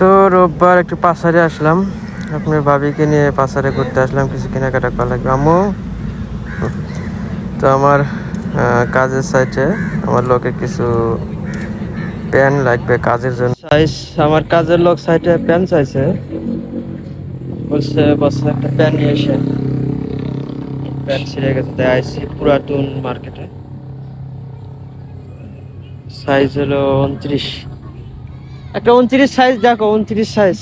তো রোববার একটু পাসারে আসলাম। আপনার ভাবিকে নিয়ে পাসারে ঘুরতে আসলাম, কিছু কেনাকাটা করা লাগবে। আম্মু? তো আমার কাজের সাইটে আমার লোকে কিছু প্যান লাগবে কাজের জন্য। সাইজ আমার কাজের লোক সাইটে প্যান চাইছে। বলছে বসে একটা প্যান নিয়ে এসে। প্যান ছিঁড়ে গেছে। তাই আইসি পুরাতন মার্কেটে সাইজ হলো উনত্রিশ। একটা উনত্রিশ সাইজ দেখো, উনত্রিশ সাইজ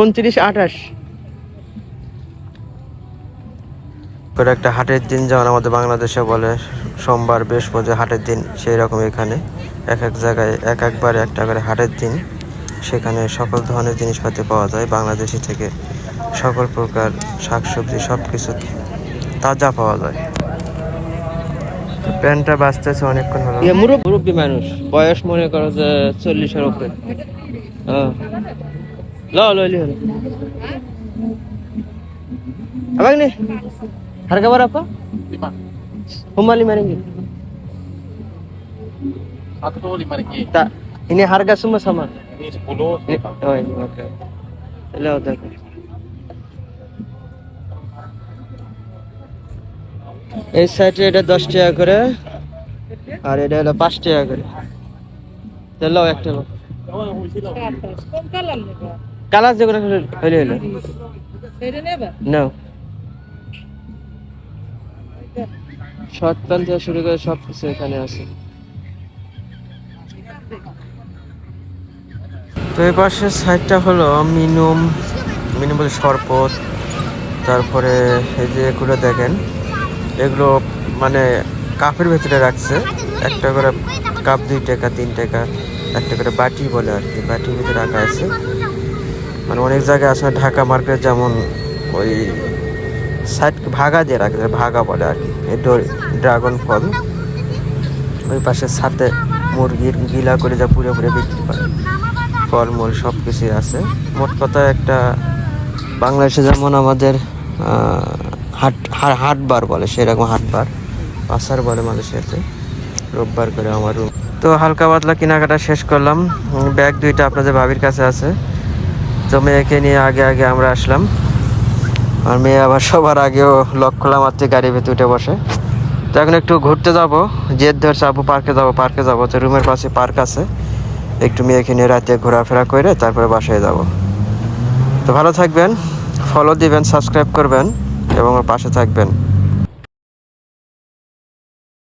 উনত্রিশ, আঠাশ। একটা হাটের দিন যেমন আমাদের বাংলাদেশে বলে, সোমবার, বৃহস্পতি হাটের দিন সেই রকম এখানে। এক এক জায়গায়, এক একবার একটা করে হাটের দিন। সেখানে সকল ধরনের জিনিসপাতি পাওয়া যায়, বাংলাদেশি থেকে সকল প্রকার শাকসবজি সব কিছু তাজা পাওয়া যায়। প্যান্টটা বাঁচতেছে অনেকক্ষণ হলো মুরব্বী মানুষ বয়স মনে করো যে চল্লিশের উপরে হ্যাঁ ল লইলি হলো আবার নে harga berapa? lima Cuma lima ringgit. satu tuh lima ringgit Tak, ini harga semua এই সাইডে এটা দশ টাকা করে, আর এটা হলো পাঁচ টাকা করে। তো লও একটা কালার যেগুলো হইলে হইল নাও। শর্ট প্যান্ট শুরু করে সব কিছু এখানে আছে। তো এই পাশের সাইডটা হলো মিনুম মিনুম বলে শরবত তারপরে এই যে এগুলো দেখেন। এগুলো মানে কাপের ভেতরে রাখছে। একটা করে কাপ, দুই টাকা, তিন টাকা, একটা করে বাটি বলে আর কি, বাটির ভিতরে রাখা আছে। মানে অনেক জায়গায় আছে ঢাকা মার্কেট যেমন ওই সাইড ভাগা দিয়ে রাখে ভাগা বলে আর কি ড্রাগন ফল। ওই পাশে সাথে মুরগির গিলা করে যা পুরো পুরো বিক্রি করে। ফলমূল সব কিছুই আছে। মোট কথা একটা বাংলাদেশে যেমন আমাদের হাট হাটবার বলে, সেরকম হাটবার। পাসার বলে মালয়েশিয়াতে। রোববার করে আমার রুম তো হালকা পাতলা কেনাকাটা শেষ করলাম। ব্যাগ দুইটা আপনাদের ভাবির কাছে আছে। তো মেয়েকে নিয়ে আগে আগে আমরা আসলাম। আর মেয়ে আবার সবার আগেও লক খোলা মারতে গাড়ির ভেতরে বসে। তো এখন একটু ঘুরতে যাব। জেদ ধরছে আবু পার্কে যাব পার্কে যাব। তো রুমের পাশে পার্ক আছে। একটু মেয়েকে নিয়ে রাতে ঘোরাফেরা করে তারপরে বাসায় যাব। তো ভালো থাকবেন। ফলো দিবেন সাবস্ক্রাইব করবেন। এবং আমার পাশে থাকবেন।